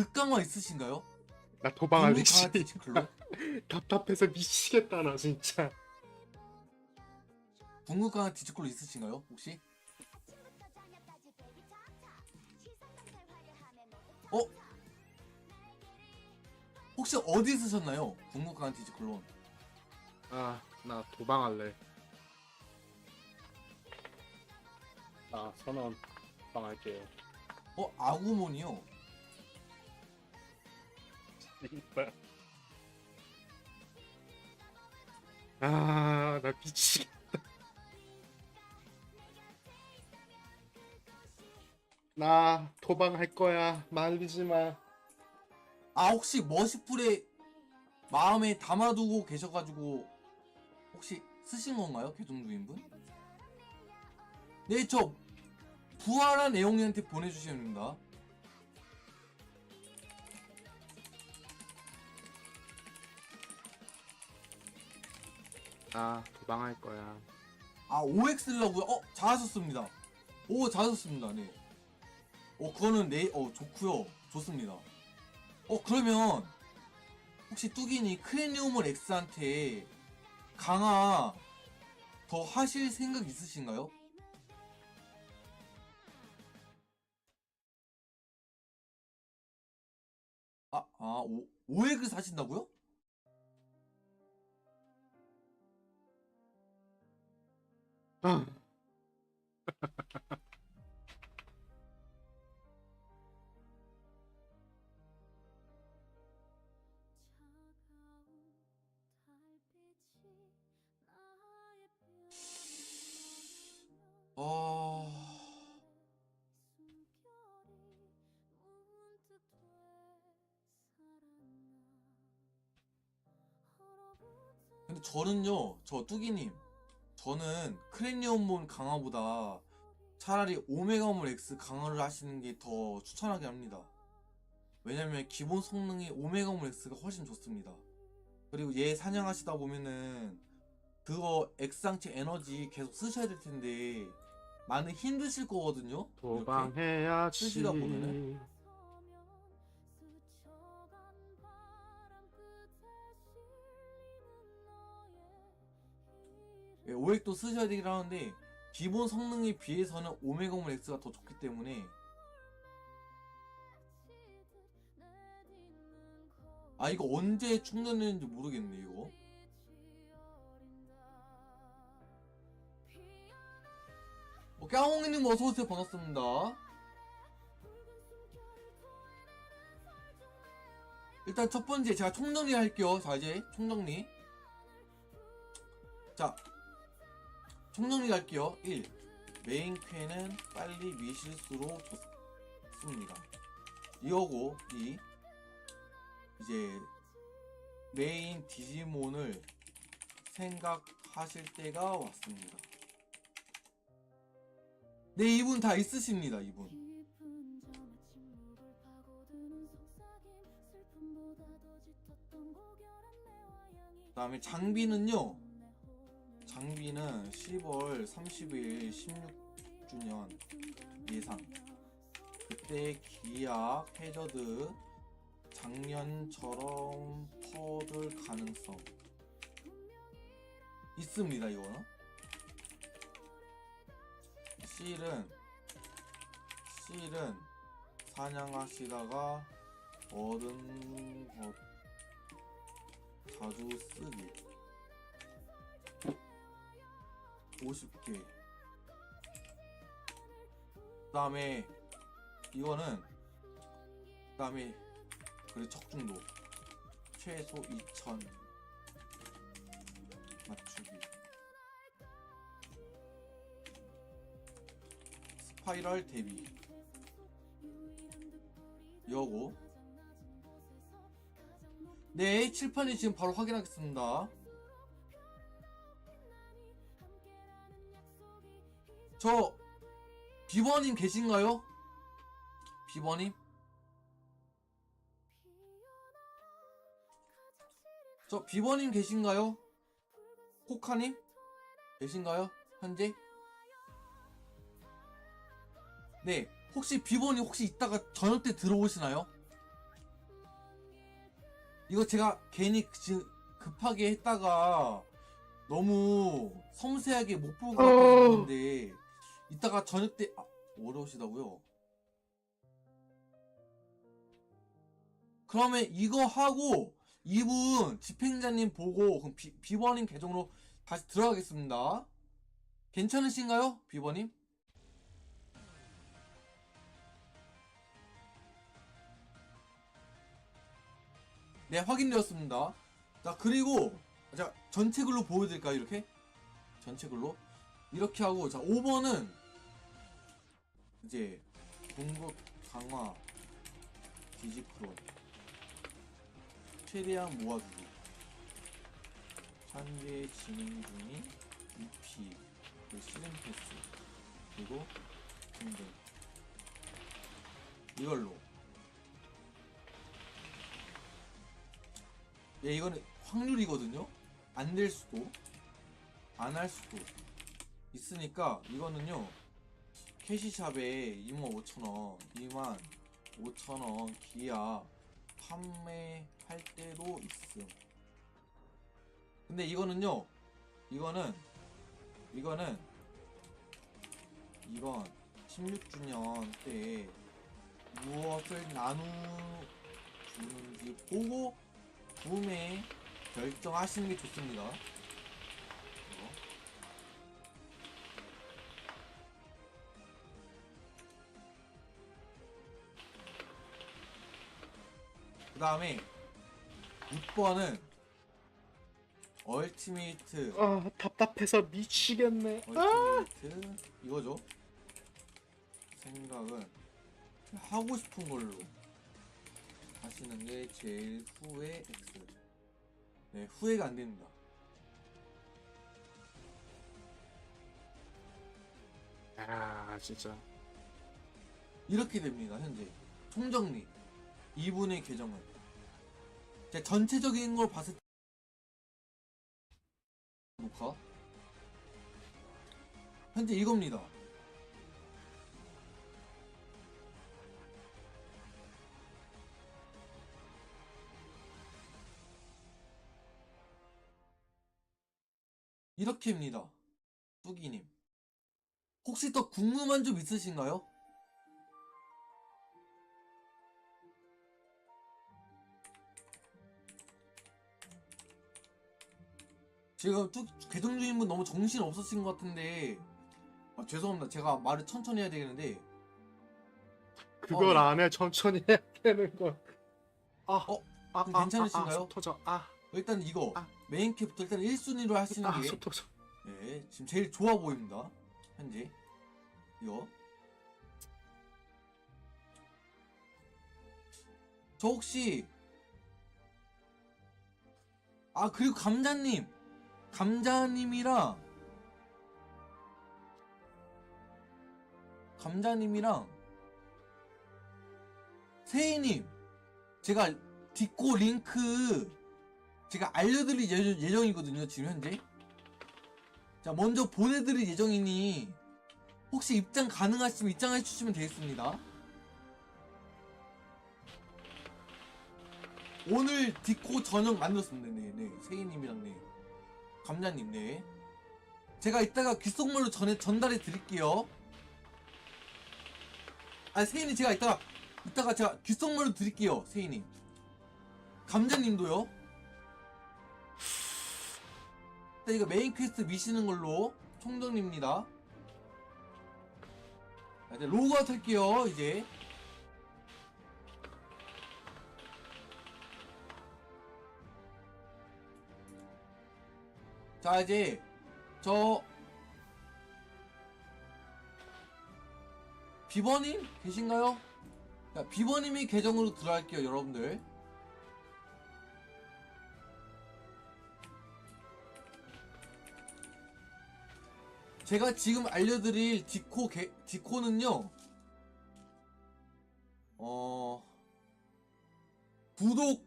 극강화 있으신가요? 나 도망할래 씨. 답답해서 미치겠다 나 진짜. 궁극 강화 디지클론 있으신가요? 혹시? 어? 혹시 어디 쓰셨나요? 궁극 강화 디지클론. 아 나 도망할래. 아 선언 도망할게요. 어 아구몬이요. 아 나 미치. 나 도망할 거야. 말리지 마. 아 혹시 머시풀에 마음에 담아두고 계셔가지고 혹시 쓰신 건가요? 개종주인분? 네, 저 부활한 애용이한테 보내주시면 됩니다. 나 도망할 거야. 아, OX 쓰려고요? 어, 잘하셨습니다. 오, 잘하셨습니다. 네. 어, 그거는 네, 어, 좋고요. 좋습니다. 어, 그러면 혹시 뚜기니 크레니움을 X한테 강화 더 하실 생각 있으신가요? 아, 아, 오, OX 사신다고요? 아. 어... 근데 저는요, 저 뚜기님, 저는 크레니엄몬 강화보다 차라리 오메가몬 X 강화를 하시는 게 더 추천하게 합니다. 왜냐면 기본 성능이 오메가몬 X가 훨씬 좋습니다. 그리고 얘 사냥하시다 보면은 그거 X상체 에너지 계속 쓰셔야 될 텐데 많이 힘드실 거거든요. 이렇게. 도망해야지. 쓰시다 보면은? 예, 오액도 쓰셔야 되긴 하는데 기본 성능에 비해서는 오메가몬 X가 더 좋기 때문에 아 이거 언제 충전되는지 모르겠네 이거. 어, 까홍이님 어서오세요. 반갑습니다. 일단 첫 번째 제가 총정리 할게요. 자 이제 총정리. 자 총정리 할게요. 1 메인 퀘는 빨리 미실수로 좋습니다. 이거고 2 이제 메인 디지몬을 생각하실 때가 왔습니다. 네 이분 다 있으십니다 이분. 그 다음에 장비는요 장비는 10월 30일 16주년 예상. 그때 기약 해저드 작년처럼 퍼들 가능성 있습니다 이거는. 실은 실은 사냥하시다가 얻은 것 자주 쓰기 50개. 그 다음에 이거는 그 다음에 그리고 척중도. 최소 2000 맞추기. 스파이럴 대비. 여고. 네 칠판이 지금 바로 확인하겠습니다 저 비버님 계신가요? 비버님? 저 비버님 계신가요? 코카님? 계신가요? 현재? 네 혹시 비버님 혹시 이따가 저녁 때 들어오시나요? 이거 제가 괜히 지금 급하게 했다가 너무 섬세하게 못 보고 어. 갔는데 이따가 저녁 때 아, 어려우시다고요? 그러면 이거 하고 이분 집행자님 보고 그럼 비, 비버님 계정으로 다시 들어가겠습니다. 괜찮으신가요, 비버님? 네, 확인되었습니다. 자, 그리고, 자, 전체 글로 보여드릴까요, 이렇게? 전체 글로? 이렇게 하고, 자, 5번은, 이제, 공급 강화, 디지크로, 최대한 모아주기, 현재 진행 중인 EP, 그 시즌 패스, 그리고, 등등. 이걸로. 예, 이거는 확률이거든요. 안 될 수도, 안 할 수도 있으니까 이거는요. 캐시샵에 25,000원, 2만 5천원 기아 판매할 때도 있음. 근데 이거는요. 이거는 이거는 이번 16주년 때 무엇을 나누는지 보고 구매 결정하시는 게 좋습니다. 그 다음에 6번은 얼티메이트. 아 답답해서 미치겠네. 아, 얼티메이트. 이거죠. 생각은 하고 싶은 걸로 하시는 게 제일 후회 X. 네 후회가 안 됩니다. 아 진짜. 이렇게 됩니다 현재. 총정리 이분의 계정은 제 전체적인 걸 봤을 때 녹화? 현재 이겁니다. 이렇게입니다. 뚜기님. 혹시 더 궁금한 점 있으신가요? 지금 뚝 개동 주인분 너무 정신 없으신 것 같은데 아, 죄송합니다. 제가 말을 천천히 해야 되겠는데 그걸 어, 네. 안해 천천히 해야 되는 거. 아, 어, 아, 그럼 괜찮으신가요? 아, 아, 속 터져. 아, 일단 이거 아. 메인 캡부터 일단 1순위로 하시는 아, 게 속 터져. 네, 지금 제일 좋아 보입니다. 현재 이거 저 혹시 아 그리고 감자님 감자님이랑 감자님이랑 세희님 제가 디코 링크 제가 알려드릴 예정, 예정 이거든요 지금 현재. 자 먼저 보내드릴 예정이니 혹시 입장 가능하시면 입장해 주시면 되겠습니다. 오늘 디코 저녁 만들었습니다. 네네 세희님이랑 네 감자님 네 제가 이따가 귓속말로 전해 전달해 드릴게요 아 세희님 제가 이따가 이따가 제가 귓속말로 드릴게요 세희님 감자님도요 일단 이거 메인 퀘스트 미시는 걸로 총정리입니다. 자, 이제 로그아웃 할게요, 이제. 자, 이제, 저, 비버님 계신가요? 자, 비버님이 계정으로 들어갈게요, 여러분들. 제가 지금 알려드릴 디코 게, 디코는요 어 구독